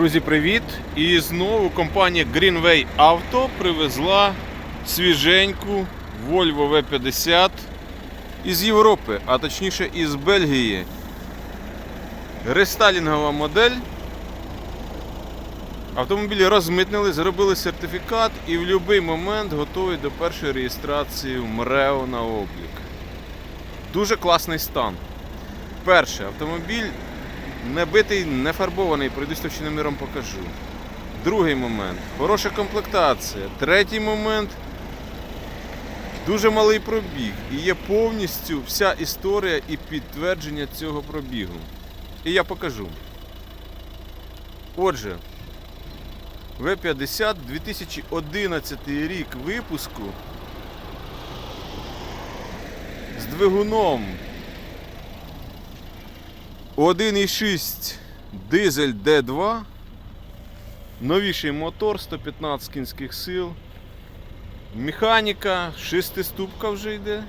Друзі, привіт! І знову компанія Greenway Auto привезла свіженьку Volvo V50 із Європи, а точніше із Бельгії. Рестайлінгова модель. Автомобіль розмитнили, зробили сертифікат і в будь-який момент готовий до першої реєстрації в МРЕО на облік. Дуже класний стан. Перше, автомобіль не битий, не фарбований, пройдусь товщинним міром покажу. Другий момент хороша комплектація. Третій момент дуже малий пробіг. І є повністю вся історія і підтвердження цього пробігу. І я покажу. Отже, В50 2011 рік випуску з двигуном 1,6 дизель D2. Новіший мотор 115 кінських сил. Механіка, шестиступка вже йде.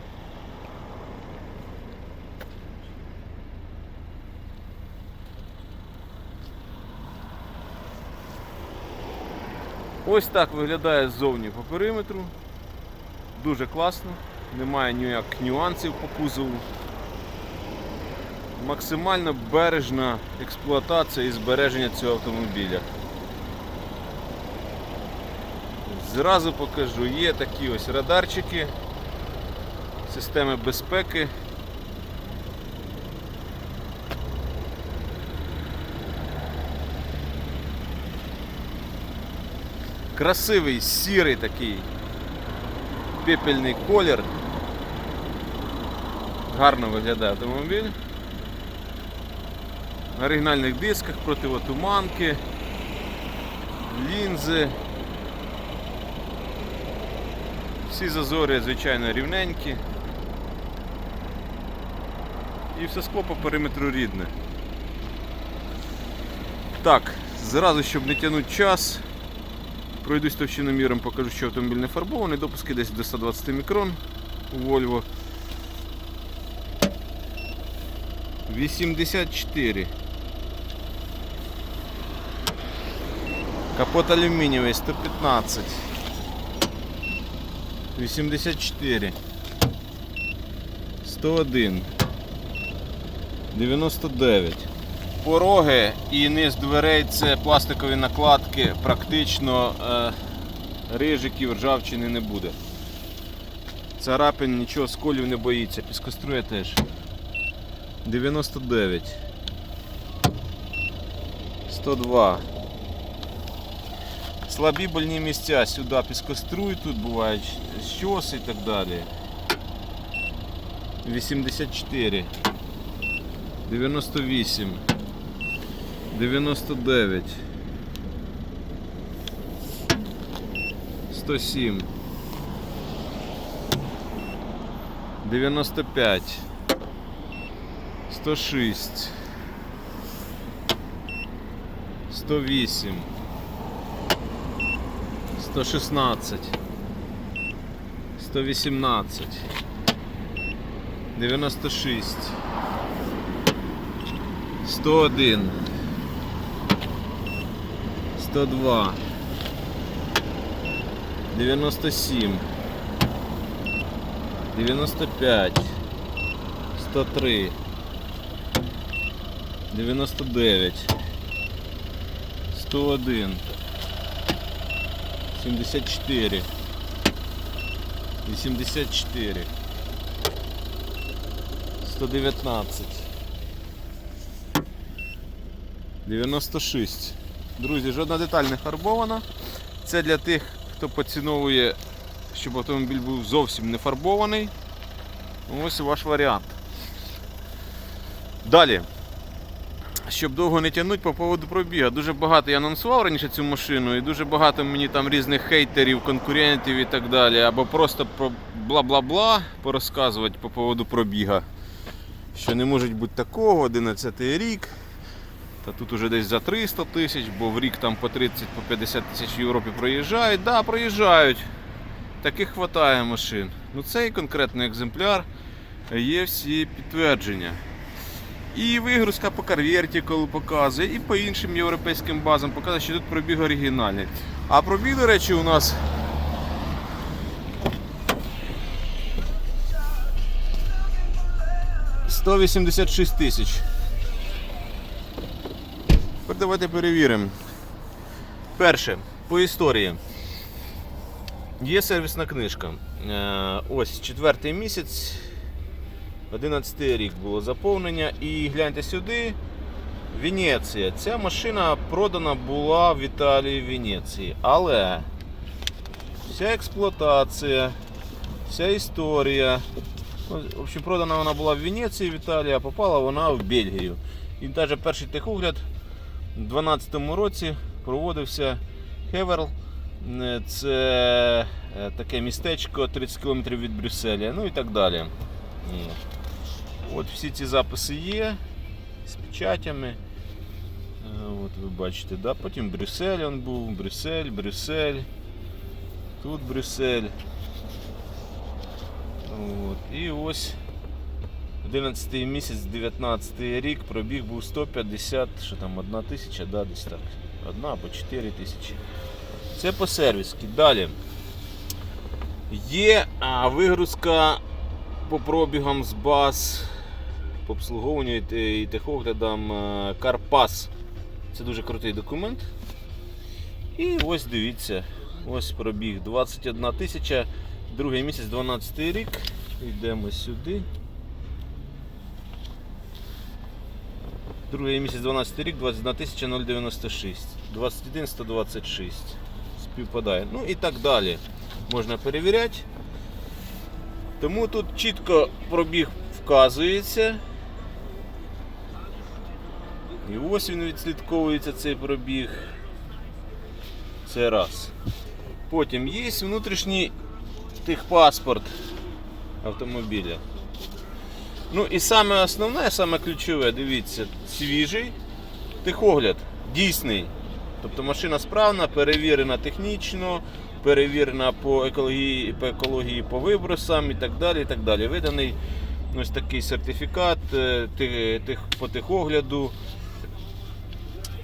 Ось так виглядає ззовні по периметру. Дуже класно, немає ніяких нюансів по кузову максимально бережна експлуатація і збереження цього автомобіля. Зразу покажу, є такі ось радарчики, системи безпеки. Красивий сірий такий пепельний колір. Гарно виглядає автомобіль на оригінальних дисках, противотуманки, лінзи. Всі зазори, звичайно, рівненькі. І все скло по периметру рідне. Так, зразу, щоб не тягнути час, пройдусь товщиноміром, покажу, що автомобіль не фарбований, допуски десь до 120 мікрон у Volvo. 84. Капот алюмінієвий 115. 84. 101. 99. Пороги і низ дверей це пластикові накладки, практично е, рижиків, ржавчини не буде. Царапин нічого сколів не боїться, піскоструя теж. 99 102 Слабі больні місця сюди піскоструй, тут бувають щоси і так далі. 84 98 99 107 95 106 108 116 118 96 101 102 97 95 103 99 101 74 84 119 96 Друзі, жодна деталь не фарбована. Це для тих, хто поціновує, щоб автомобіль був зовсім не фарбований. Ось ваш варіант. Далі. Щоб довго не тягнути по поводу пробіга. Дуже багато я анонсував раніше цю машину, і дуже багато мені там різних хейтерів, конкурентів і так далі. Або просто про бла-бла-бла порозказувати по поводу пробіга. Що не може бути такого, 11 рік. Та тут уже десь за 300 тисяч, бо в рік там по 30-50 по 50 тисяч в Європі проїжджають. Так, да, проїжджають. Таких вистачає машин. Ну цей конкретний екземпляр є всі підтвердження. І вигрузка по CarVertical показує, і по іншим європейським базам показує, що тут пробіг оригінальний. А пробіг, до речі, у нас – 186 тисяч. Тепер давайте перевіримо. Перше, по історії. Є сервісна книжка. Е, Ось четвертий місяць, 11 рік було заповнення. І гляньте сюди. Венеція. Ця машина продана була в Італії Венеції. Але вся експлуатація, вся історія. ну, В общем, продана вона була в Венеції в Італії, а попала вона в Бельгію. І навіть перший техогляд у 2012 році проводився Хеверл. Це е, таке містечко 30 км від Брюсселя, ну і так далі. От всі ці записи є з печатями. Е, От ви бачите, да? потім Брюссель он був, Брюссель, Брюссель, тут Брюссель. От. І ось 11 місяць, 19 рік, пробіг був 150, що там, 1 тисяча, да, десь так. Одна або 4 тисячі. Це по сервіски. Далі. Є вигрузка по пробігам з баз, обслуговуванню і те- і техоглядам е, Карпас. Це дуже крутий документ. І ось дивіться, ось пробіг 21 тисяча, другий місяць, 12 рік. Йдемо сюди. Другий місяць 12 рік, 21 096. 21 126. Співпадає. Ну і так далі. Можна перевіряти. Тому тут чітко пробіг вказується. І ось він відслідковується цей пробіг. Це раз. Потім є внутрішній техпаспорт автомобіля. Ну і саме основне, саме ключове, дивіться, свіжий техогляд, дійсний. Тобто машина справна, перевірена технічно, перевірена по екології, по екології по вибросам і так далі. і так далі. Виданий ось такий сертифікат е, ти- тих- по техогляду.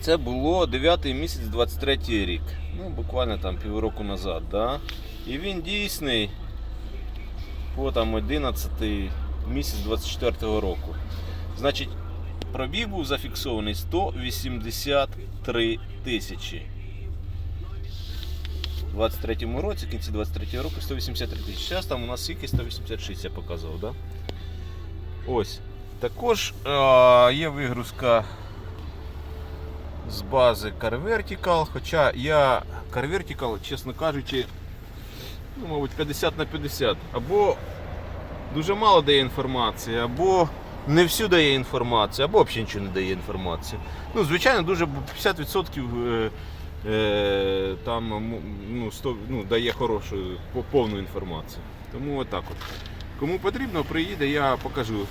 Це було 9 місяць 23 рік. Ну, буквально там півроку назад. Да? І він дійсний по там 11 місяць 24 року. Значить, пробіг був зафіксований 183 тисячі. У 23-му році, кінці 23 року 183 тисячі. Зараз там у нас скільки 186 я показував, да? Ось. Також е, є вигрузка з бази CarVertical, хоча я CarVertical, чесно кажучи, ну, мабуть, 50 на 50. Або дуже мало дає інформації, або не всю дає інформацію, або взагалі нічого не дає інформацію. Ну, звичайно, дуже 50% е, е, там ну, 100, ну, дає хорошу, повну інформацію. Тому отак от. Кому потрібно, приїде, я покажу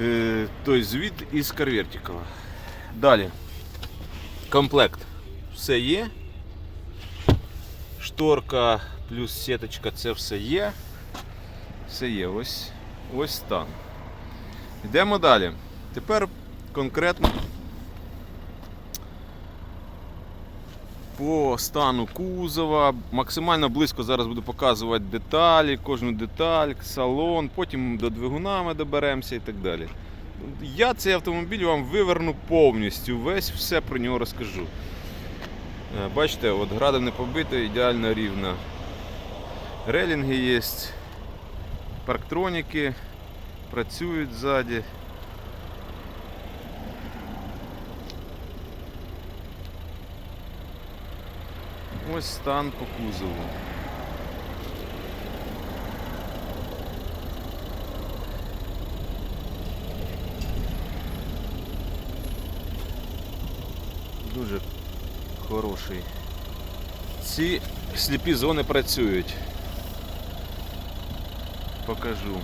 е, той звіт із Карвертикова. Далі. Комплект. Все є. Шторка плюс сіточка, це все є. Все є, ось, ось стан. Йдемо далі. Тепер конкретно по стану кузова. Максимально близько зараз буду показувати деталі, кожну деталь, салон, потім до двигуна ми доберемося і так далі. Я цей автомобіль вам виверну повністю, весь все про нього розкажу. Е, Бачите, от градом не побито, ідеально рівно. Релінги є, парктроніки працюють ззаді. Ось стан по кузову. Дуже хороший. Ці сліпі зони працюють. Покажу.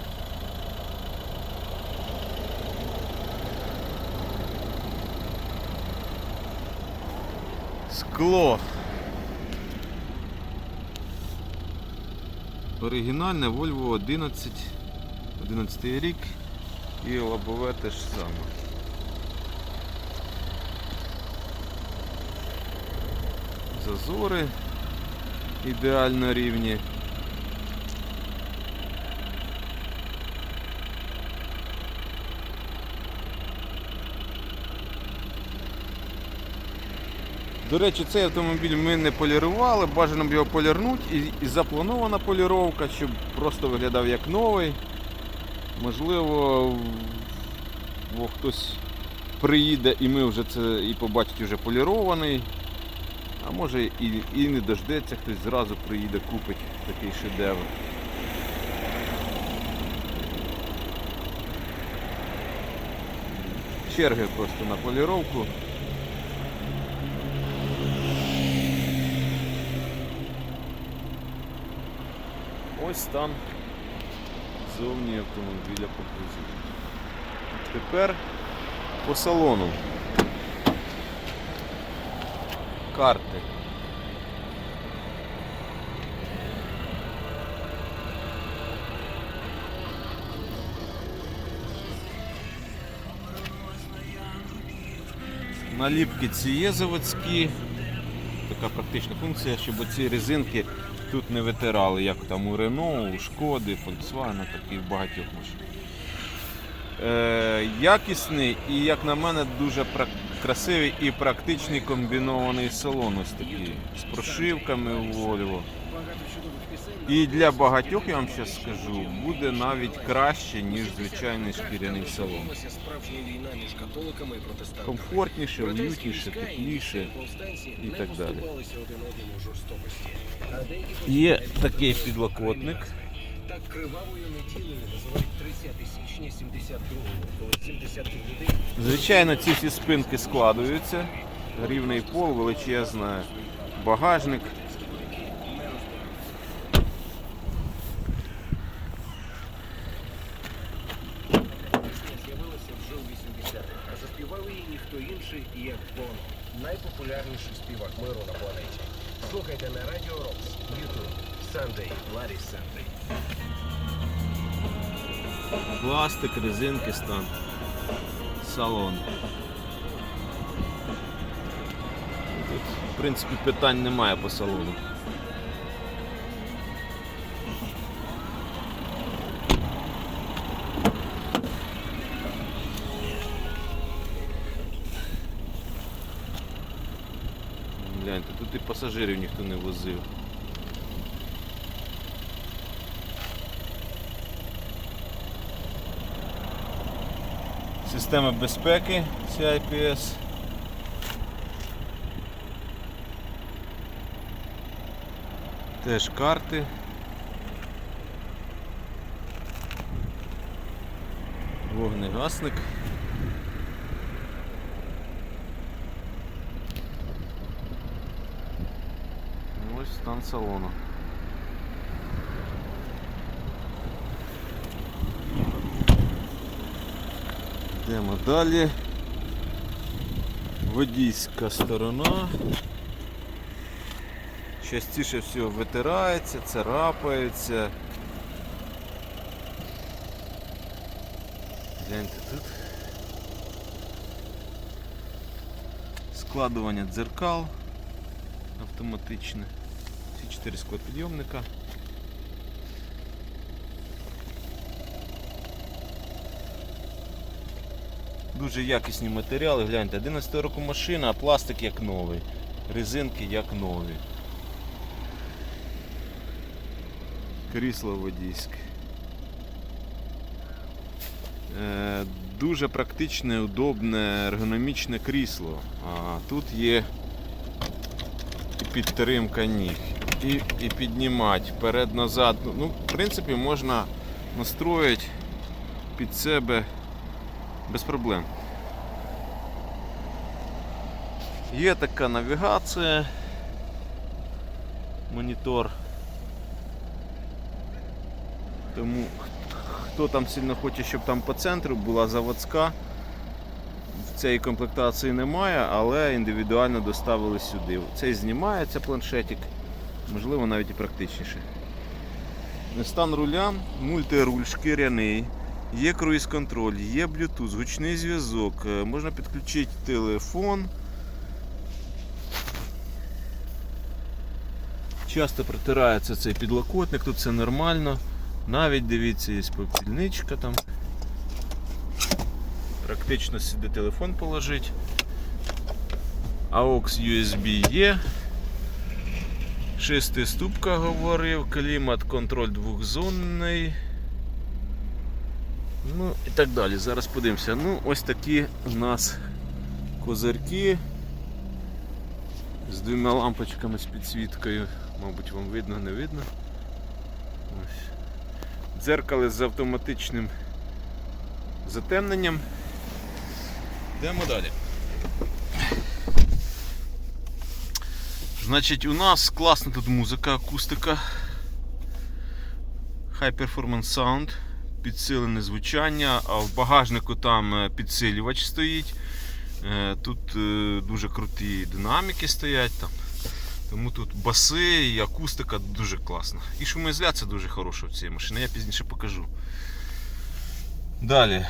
Скло. Оригінальне Volvo 11, 11 рік. І лобове те ж саме. Зазори ідеально рівні. До речі, цей автомобіль ми не полірували, бажано б його полірнути і, запланована поліровка, щоб просто виглядав як новий. Можливо, хтось приїде і ми вже це і побачить вже полірований. А може і, і не дождеться, хтось зразу приїде, купить такий шедевр. Черги просто на поліровку. Ось стан зовні автомобіля по кузову. Тепер по салону. Карти. Наліпки ці є заводські. Така практична функція, щоб ці резинки тут не витирали, як там у Рено, у Шкоди, Volkswagen, так і в багатьох машин. Е, якісний і, як на мене, дуже пра- красивий і практичний комбінований салон ось такий. З прошивками Volvo. І для багатьох, я вам зараз скажу, буде навіть краще, ніж звичайний шкіряний салон. Комфортніше, уютніше, тепліше. і так далі. Є такий підлокотник. Так кривавою неділею називають 30 72-го, коли 70 людей Звичайно, ці всі спинки складуються. Рівний пол, величезний багажник. Пластик, резинки стан. Салон. Тут, в принципі, питань немає по салону. Гляньте, тут і пасажирів ніхто не возив. Система безпеки CIPS. Теж карти. Вогнегасник. Ось стан салону. Йдемо далі. Водійська сторона. Частіше всього витирається, царапається. Гляньте тут. Складування дзеркал автоматичне. Всі чотири склопідйомника. Дуже якісні матеріали, гляньте, 11 року машина, а пластик як новий. Резинки як нові. Крісло водійське. Е, дуже практичне, удобне, ергономічне крісло. А тут є і підтримка ніг. І, і піднімати вперед-назад. Ну, в принципі, можна настроїти під себе без проблем. Є така навігація, монітор. Тому хто там сильно хоче, щоб там по центру була заводська, в цієї комплектації немає, але індивідуально доставили сюди. Цей знімається планшетик, можливо навіть і практичніше. Стан руля, мультируль шкіряний. Є круїз контроль, є Bluetooth, гучний зв'язок, е, можна підключити телефон. Часто протирається цей підлокотник, тут все нормально. Навіть дивіться, є попільничка там. Практично сюди телефон положити. AUX USB є. Шестиступка говорив, клімат контроль двохзонний. Ну і так далі. Зараз подивимося. Ну, ось такі у нас козирки з двома лампочками з підсвіткою. Мабуть, вам видно, не видно. Ось. Дзеркало з автоматичним затемненням. Йдемо далі. Значить, у нас класна тут музика, акустика. High Performance Sound, підсилене звучання, а в багажнику там е, підсилювач стоїть. Е, Тут е, дуже круті динаміки стоять там. Тому тут баси і акустика дуже класна. І шумоізоляція дуже хороша в цій машині, я пізніше покажу. Далі.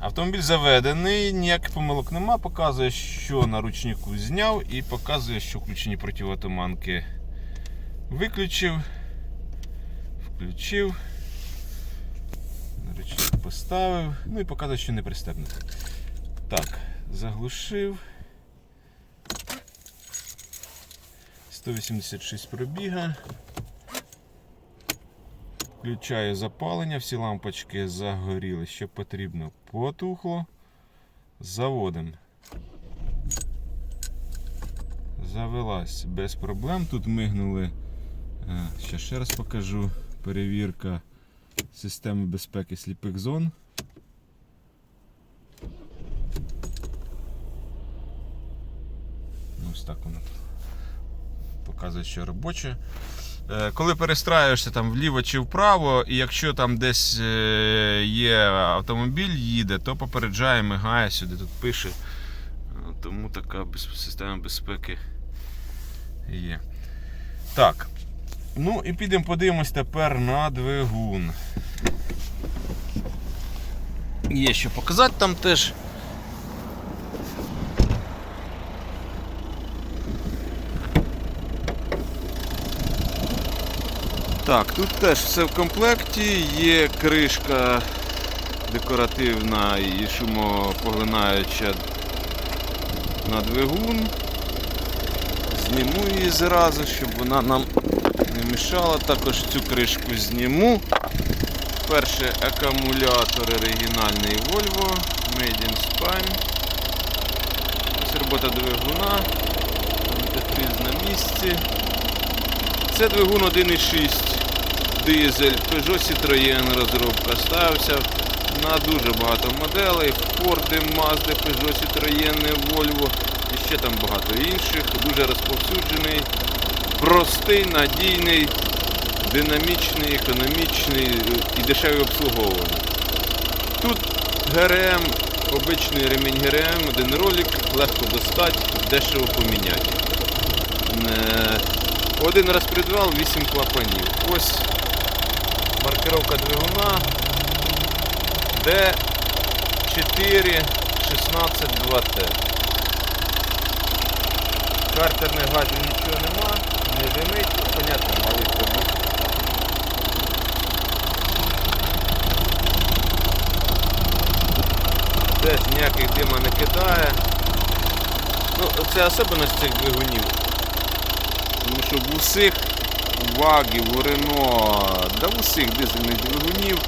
Автомобіль заведений, ніяких помилок нема, показує, що на ручнику зняв і показує, що включені противотуманки виключив, включив, ручник поставив, ну і показує, що не пристебнуто. Так, заглушив. 186 пробіга. Включаю запалення, всі лампочки загоріли, що потрібно потухло. Заводимо. Завелась без проблем. Тут мигнули. е, Ще ще раз покажу. Перевірка системи безпеки сліпих зон. Ось так воно показує, що робоче. Е, Коли перестраюєшся там вліво чи вправо, і якщо там десь е, є автомобіль їде, то попереджає, мигає сюди, тут пише. Е, Тому така система безпеки є. Так. Ну і підемо подивимось тепер на двигун. Є що показати там теж. Так, тут теж все в комплекті, є кришка декоративна і шумопоглинаюча на двигун. Зніму її зразу, щоб вона нам мішала. Також цю кришку зніму. Перше акумулятор оригінальний Volvo Made in Spain. Ось робота двигуна. Антифриз на місці. Це двигун 1.6 дизель, Peugeot Citroën розробка. Ставився на дуже багато моделей. Ford, Mazda, Peugeot Citroën, Volvo і ще там багато інших. Дуже розповсюджений, простий, надійний, динамічний, економічний і дешевий обслуговування. Тут ГРМ, обичний ремінь ГРМ, один ролик, легко достати, дешево поміняти. Е, один розпредвал, 8 клапанів. Ось маркировка двигуна D4 16 2T. Картерних газів нічого нема, не понятно, малий пробіг. Теж ніяких дима не кидає. Ну, це особливість цих двигунів. Тому що в усіх вагів, у Рено, да в усіх дизельних двигунів,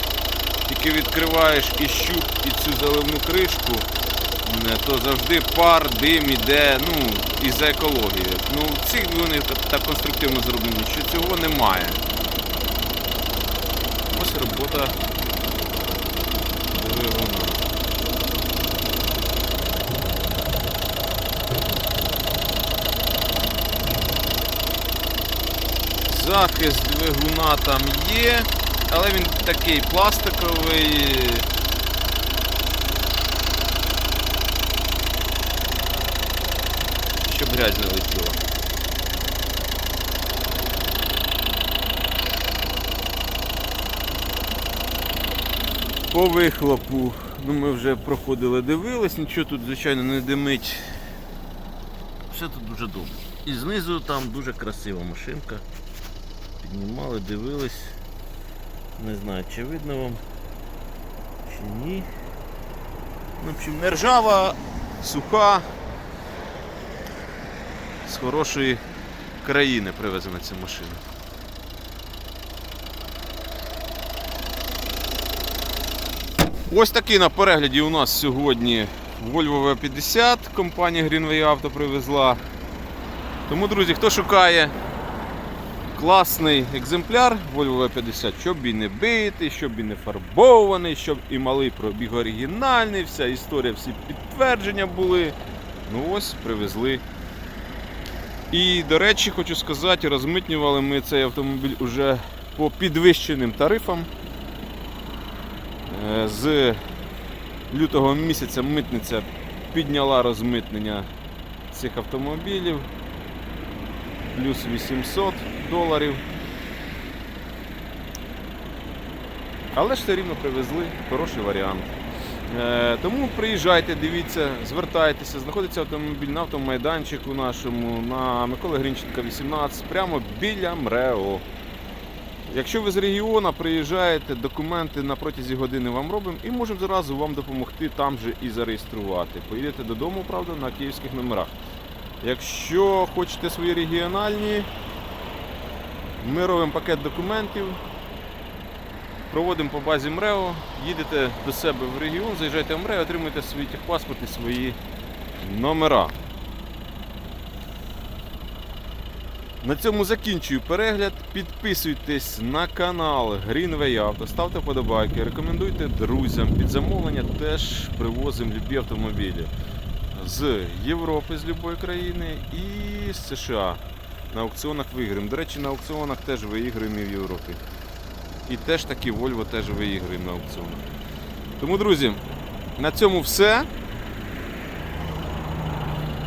тільки відкриваєш і щуп і цю заливну кришку, то завжди пар, дим іде, ну, і за екологію. Ну, в цих двигунах так, конструктивно зроблені, що цього немає. Ось робота двигуна. Захист двигуна там є, але він такий пластиковий. Щоб грязь не летіла. По вихлопу. Ну, ми вже проходили, дивились, нічого тут, звичайно, не димить. Все тут дуже добре. І знизу там дуже красива машинка. Піднімали, дивились. Не знаю, чи видно вам, чи ні. Ну, в общем, не ржава, суха. З хорошої країни привезена ця машина. Ось такий на перегляді у нас сьогодні Volvo V50 компанія Greenway Auto привезла. Тому, друзі, хто шукає класний екземпляр Volvo V50, щоб і не битий, щоб і не фарбований, щоб і малий пробіг оригінальний, вся історія, всі підтвердження були. Ну ось привезли. І, до речі, хочу сказати, розмитнювали ми цей автомобіль уже по підвищеним тарифам. Е, З лютого місяця митниця підняла розмитнення цих автомобілів плюс 800 доларів. Але ж все рівно привезли хороший варіант. Е, Тому приїжджайте, дивіться, звертайтеся, знаходиться автомобіль на автомайданчику нашому на Миколи Грінченка 18, прямо біля МРЕО. Якщо ви з регіону приїжджаєте, документи на протязі години вам робимо і можемо зразу вам допомогти там же і зареєструвати. Поїдете додому, правда, на київських номерах. Якщо хочете свої регіональні, ми робимо пакет документів, проводимо по базі МРЕО, їдете до себе в регіон, заїжджаєте в МРЕО, отримуєте свій техпаспорт і свої номера. На цьому закінчую перегляд. Підписуйтесь на канал Greenway Auto, ставте вподобайки, рекомендуйте друзям. Під замовлення теж привозимо любі автомобілі з Європи, з будь-якої країни і з США. На аукціонах виграємо. До речі, на аукціонах теж виіграємо і в Європі. І теж такі Volvo теж виіграє на аукціонах. Тому, друзі, на цьому все.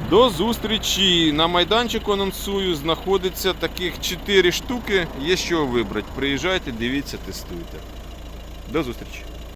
До зустрічі! На майданчику анонсую, знаходиться таких 4 штуки. Є що вибрати. Приїжджайте, дивіться, тестуйте. До зустрічі!